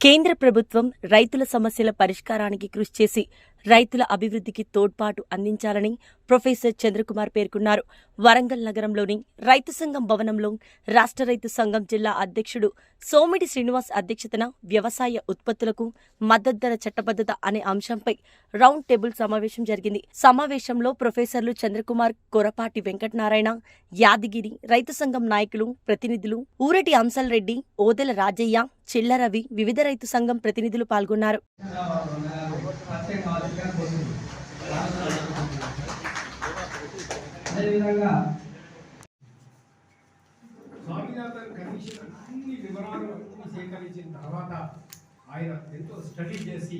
కేంద్ర ప్రభుత్వం రైతుల సమస్యల పరిష్కారానికి కృషి చేసి రైతుల అభివృద్ధికి తోడ్పాటు అందించాలని ప్రొఫెసర్ చంద్రకుమార్ పేర్కొన్నారు. వరంగల్ నగరంలోని రైతు సంఘం భవనంలో రాష్ట్ర రైతు సంఘం జిల్లా అధ్యక్షుడు సోమిడి శ్రీనివాస్ అధ్యక్షతన వ్యవసాయ ఉత్పత్తులకు మద్దతు ధర చట్టబద్ధత అనే అంశంపై రౌండ్ టేబుల్ సమావేశం జరిగింది. సమావేశంలో ప్రొఫెసర్లు చంద్రకుమార్ కొరపాటి వెంకటనారాయణ యాదగిరి రైతు సంఘం నాయకులు ప్రతినిధులు ఊరటి అంసల్ రెడ్డి ఓదెల రాజయ్య చిల్లరవి వివిధ రైతు సంఘం ప్రతినిధులు పాల్గొన్నారు. అదేవిధంగా స్వామినాథన్ కమిషన్ అన్ని వివరాలు అన్ని సేకరించిన తర్వాత ఆయన ఎంతో స్టడీ చేసి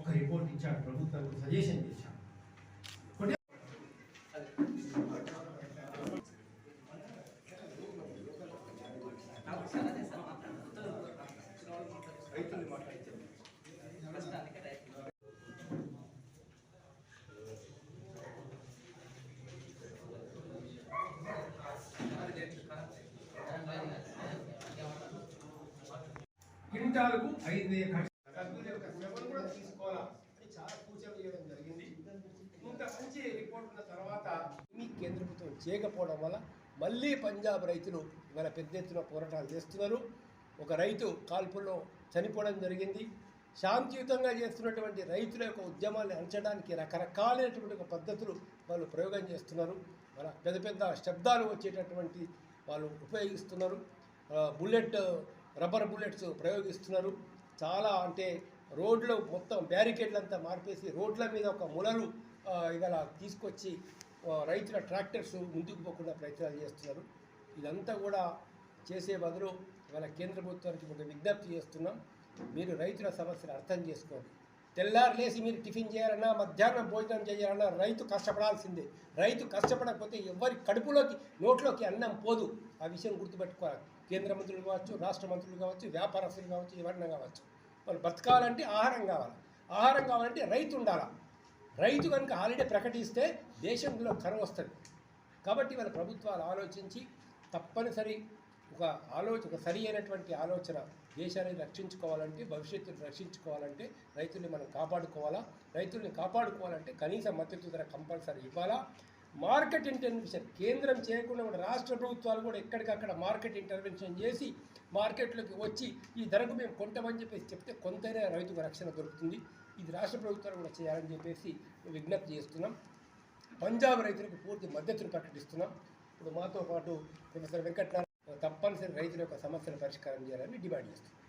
ఒక రిపోర్ట్ ఇచ్చాడు ప్రభుత్వానికి సజెషన్ చేశాడు కొన్ని- క్వింటాలకు ఐదు వేల ఖర్చు. కూడా తీసుకోవాలా అని చాలా సూచనలు చేయడం జరిగింది ఇంత మంచి రిపోర్ట్ ఉన్న తర్వాత మీ కేంద్ర ప్రభుత్వం చేయకపోవడం వల్ల మళ్ళీ పంజాబ్ రైతులు ఇవాళ పెద్ద ఎత్తున పోరాటాలు చేస్తున్నారు. ఒక రైతు కాల్పుల్లో చనిపోవడం జరిగింది. శాంతియుతంగా చేస్తున్నటువంటి రైతుల యొక్క ఉద్యమాన్ని అంచడానికి రకరకాలైనటువంటి ఒక పద్ధతులు వాళ్ళు ప్రయోగం చేస్తున్నారు. మన పెద్ద పెద్ద శబ్దాలు వచ్చేటటువంటి వాళ్ళు ఉపయోగిస్తున్నారు. బుల్లెట్ రబ్బర్ బుల్లెట్స్ ప్రయోగిస్తున్నారు. చాలా అంటే రోడ్లు మొత్తం బ్యారికేడ్లు అంతా మార్పేసి రోడ్ల మీద ఒక ములలు ఇలా తీసుకొచ్చి రైతుల ట్రాక్టర్స్ ముందుకు పోకుండా ప్రయత్నాలు చేస్తున్నారు. ఇదంతా కూడా చేసే బదులు ఇవాళ కేంద్ర ప్రభుత్వానికి ఒక విజ్ఞప్తి చేస్తున్నాం. మీరు రైతుల సమస్యలు అర్థం చేసుకోండి. తెల్లారు లేసి మీరు టిఫిన్ చేయాలన్నా మధ్యాహ్నం భోజనం చేయాలన్నా రైతు కష్టపడాల్సిందే. రైతు కష్టపడకపోతే ఎవరి కడుపులోకి నోట్లోకి అన్నం పోదు. ఆ విషయం గుర్తుపెట్టుకోవాలి. కేంద్ర మంత్రులు కావచ్చు రాష్ట్ర మంత్రులు కావచ్చు వ్యాపారస్తులు కావచ్చు ఎవరైనా కావచ్చు. వాళ్ళు బతకాలంటే ఆహారం కావాలి. ఆహారం కావాలంటే రైతు ఉండాల? రైతు కనుక హాలిడే ప్రకటిస్తే దేశంలో కరువు వస్తుంది. కాబట్టి వాళ్ళ ప్రభుత్వాలు ఆలోచించి తప్పనిసరి ఒక ఆలోచన ఒక సరి అయినటువంటి ఆలోచన దేశాన్ని రక్షించుకోవాలంటే భవిష్యత్తును రక్షించుకోవాలంటే రైతుల్ని మనం కాపాడుకోవాలా? రైతుల్ని కాపాడుకోవాలంటే కనీస మద్దతు ధర కంపల్సరీ ఇవ్వాలా? మార్కెట్ ఇంటర్వెన్షన్ కేంద్రం చేయకుండా కూడా రాష్ట్ర ప్రభుత్వాలు కూడా ఎక్కడికక్కడ మార్కెట్ ఇంటర్వెన్షన్ చేసి మార్కెట్లోకి వచ్చి ఈ ధరకు మేము కొంటామని చెప్పేసి చెప్తే కొంతైనా రైతుకు రక్షణ దొరుకుతుంది. ఇది రాష్ట్ర ప్రభుత్వాలు కూడా చేయాలని చెప్పేసి విజ్ఞప్తి చేస్తున్నాం. పంజాబ్ రైతులకు పూర్తి మద్దతును ప్రకటిస్తున్నాం. ఇప్పుడు మాతో పాటు ప్రొఫెసర్ వెంకటనారాయణ తప్పనిసరి రైతుల యొక్క సమస్యల పరిష్కారం చేయాలని డిమాండ్ చేస్తున్నాం.